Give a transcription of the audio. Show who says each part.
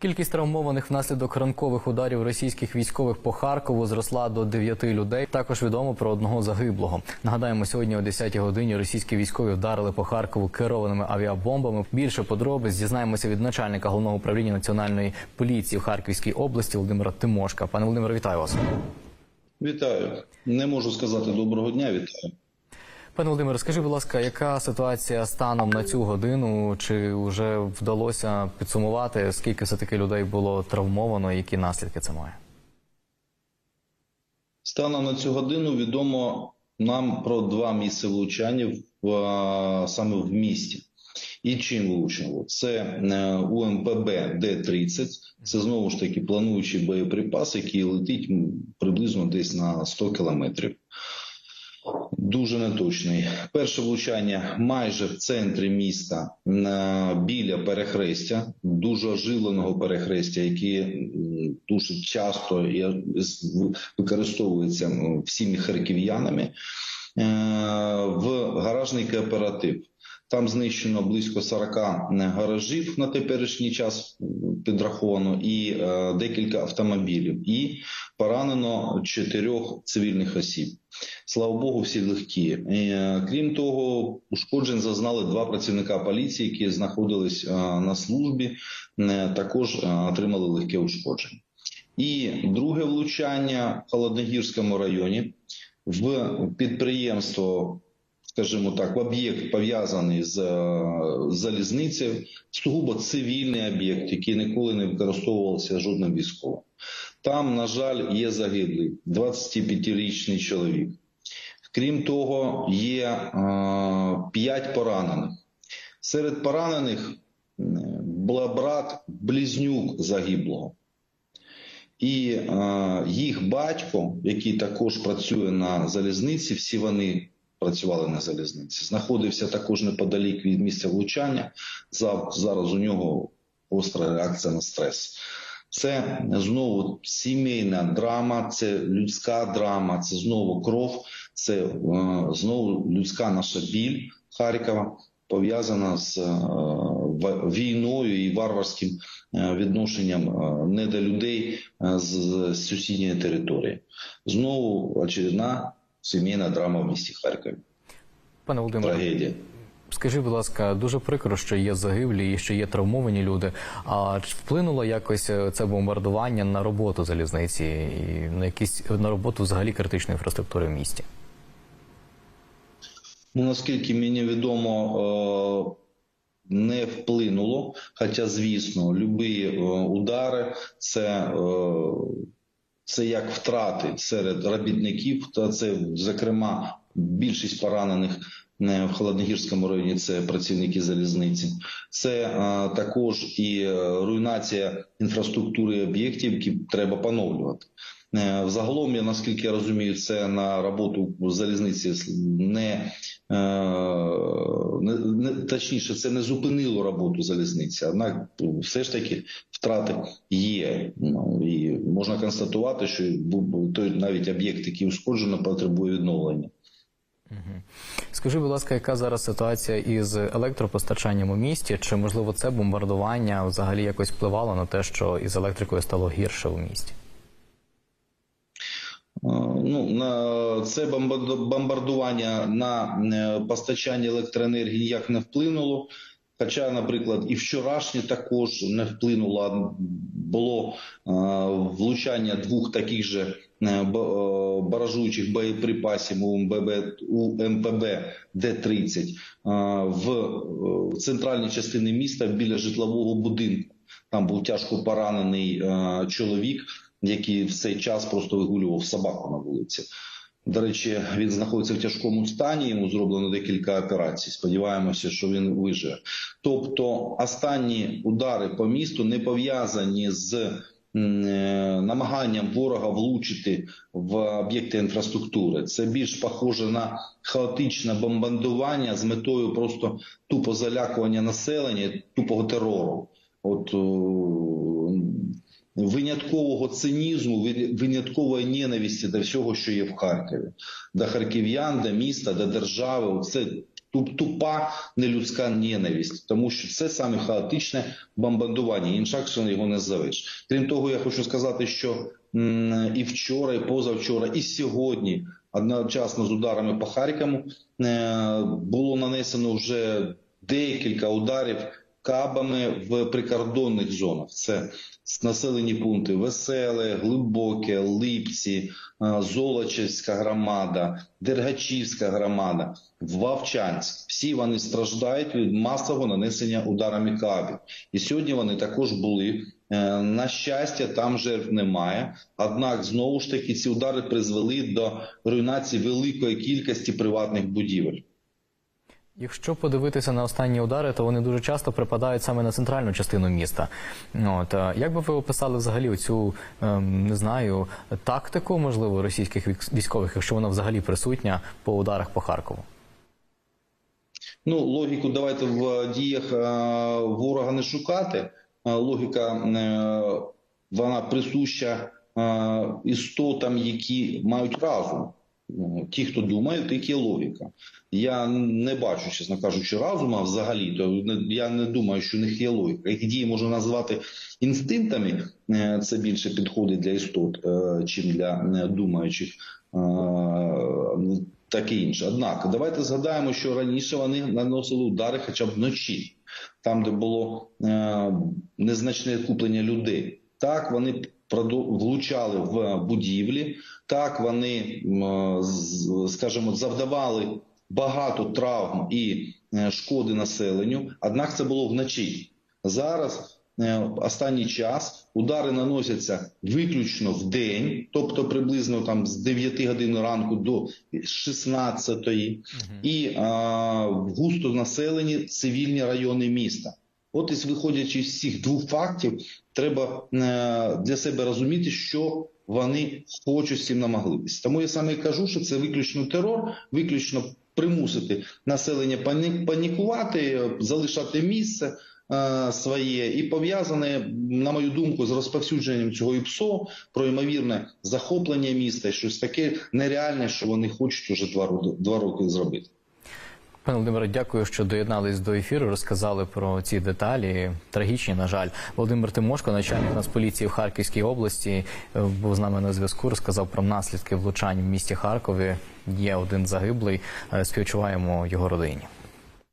Speaker 1: Кількість травмованих внаслідок ранкових ударів російських військових по Харкову зросла до 9 людей. Також відомо про одного загиблого. Нагадаємо, сьогодні о 10 годині російські військові вдарили по Харкову керованими авіабомбами. Більше подробиць дізнаємося від начальника головного управління національної поліції в Харківській області Володимира Тимошка. Пане Володимире, вітаю вас.
Speaker 2: Вітаю. Не можу сказати доброго дня. Вітаю.
Speaker 1: Пане Володимире, скажи, будь ласка, яка ситуація станом на цю годину? Чи вже вдалося підсумувати, скільки все таки людей було травмовано, і які наслідки це має?
Speaker 2: Станом на цю годину відомо нам про два місця влучання в, саме в місті. І чим влучило? Це е, УМПБ Д-30. Це знову ж таки плануючий боєприпас, який летить приблизно десь на 100 кілометрів. Дуже неточний. Перше влучання майже в центрі міста біля перехрестя, дуже оживленого перехрестя, яке дуже часто використовується всіми харків'янами е, в гаражний кооператив. Там знищено близько 40 гаражів на теперішній час підраховано, і е, декілька автомобілів, і поранено чотирьох цивільних осіб. Слава Богу, всі легкі. Е, Крім того, ушкоджень зазнали два працівника поліції, які знаходились е, на службі, е, також е, отримали легке ушкодження. І друге влучання в Холодногірському районі в підприємство, скажімо так, об'єкт пов'язаний з е, залізницею, сугубо цивільний об'єкт, який ніколи не використовувався жодним військовим. Там, на жаль, є загиблий 25-річний чоловік. Крім того, є е, 5 поранених. Серед поранених е, була брат близнюк загиблого. І е, їх батько, який також працює на залізниці, всі вони працювали на залізниці, знаходився також неподалік від місця влучання. Зараз у нього гостра реакція на стрес. Це знову сімейна драма, це людська драма, це знову кров, це е, знову людська наша біль Харкова, пов'язана з е, війною і варварським е, відношенням е, не до людей з, з сусідньої території. Знову очередна сімейна драма в місті Харкові.
Speaker 1: Пане Володимире,
Speaker 2: Трагедія.
Speaker 1: Скажи, будь ласка, дуже прикро, що є загиблі і що є травмовані люди. А чи вплинуло якось е, це бомбардування на роботу залізниці і на якісь на роботу взагалі критичної інфраструктури в місті?
Speaker 2: Ну, наскільки мені відомо, е, не вплинуло. Хоча, звісно, любі е, удари це, це як втрати серед робітників, та це, зокрема, більшість поранених в Холодногірському районі це працівники залізниці. Це е, також і е, руйнація інфраструктури об'єктів, які треба поновлювати. Е, Взагалом, я наскільки я розумію, це на роботу залізниці не, е, не, не точніше, це не зупинило роботу залізниці. Однак все ж таки втрати є. Ну і можна констатувати, що той навіть об'єкт, який ушкоджено, потребує відновлення.
Speaker 1: Скажи, будь ласка, яка зараз ситуація із електропостачанням у місті? Чи можливо це бомбардування взагалі якось впливало на те, що із електрикою стало гірше у місті?
Speaker 2: Е, Ну, на це бомбардування на е, постачання електроенергії ніяк не вплинуло. Хоча, наприклад, і вчорашнє також не вплинуло. Було е, влучання двох таких же баражуючих боєприпасів у МББ, МПБ Д-30 е, в е, центральній частині міста біля житлового будинку. Там був тяжко поранений е, чоловік, який в цей час просто вигулював собаку на вулиці. До речі, він знаходиться в тяжкому стані. Йому зроблено декілька операцій. Сподіваємося, що він виживе. Тобто, останні удари по місту не пов'язані з е, намаганням ворога влучити в об'єкти інфраструктури. Це більш похоже на хаотичне бомбардування з метою просто тупо залякування населення, тупого терору. От виняткового цинізму, виняткової ненависті до всього, що є в Харкові, до харків'ян, до міста, до держави. Це тупа нелюдська ненависть, тому що це саме хаотичне бомбардування. Інакше його не завиш. Крім того, я хочу сказати, що і вчора, і позавчора, і сьогодні одночасно з ударами по Харкову е, було нанесено вже декілька ударів кабами в прикордонних зонах. Це населені пункти Веселе, Глибоке, Липці, е, Золочівська громада, Дергачівська громада, Вовчанськ. Всі вони страждають від масового нанесення ударами кабів. І сьогодні вони також були. Е, На щастя, там жертв немає. Однак, знову ж таки, ці удари призвели до руйнації великої кількості приватних будівель.
Speaker 1: Якщо подивитися на останні удари, то вони дуже часто припадають саме на центральну частину міста. От е, як би ви описали взагалі цю не знаю тактику, можливо, російських військових, якщо вона взагалі присутня по ударах по Харкову?
Speaker 2: Ну, логіку давайте в діях е, ворога не шукати. Е, Логіка вона присуща істотам, які мають разум. Ті, хто думає, такі є логіка. Я не бачу, чесно кажучи, разума взагалі. То я не думаю, що в них є логіка. Їх дії можна назвати інстинктами. е, Це більше підходить для істот, е, чим для е, думаючих. таке інше. Однак, давайте згадаємо, що раніше вони наносили удари хоча б вночі, там, де було незначне куплення людей. Так, вони влучали в будівлі, так вони, скажімо, завдавали багато травм і е, шкоди населенню. Однак це було вночі. Зараз. е, Останній час удари наносяться виключно в день, тобто приблизно там з 9 годин ранку до 16 і а, в густо населені цивільні райони міста. От із виходячи з цих двох фактів, треба е, для себе розуміти, що вони хочуть з цим намаглитись. Тому я саме кажу, що це виключно терор, виключно примусити населення пані- панікувати, залишати місце е, своє і пов'язане, на мою думку, з розповсюдженням цього ІПСО про ймовірне захоплення міста, щось таке нереальне, що вони хочуть уже два роки, два роки зробити.
Speaker 1: Пане Володимире, дякую, що доєднались до ефіру. Розказали про ці деталі. Трагічні, на жаль. Володимир Тимошко, начальник Нацполіції в Харківській області, е, був з нами на зв'язку. Розказав про наслідки влучань в місті Харкові. Є один загиблий. Е, Співчуваємо його родині.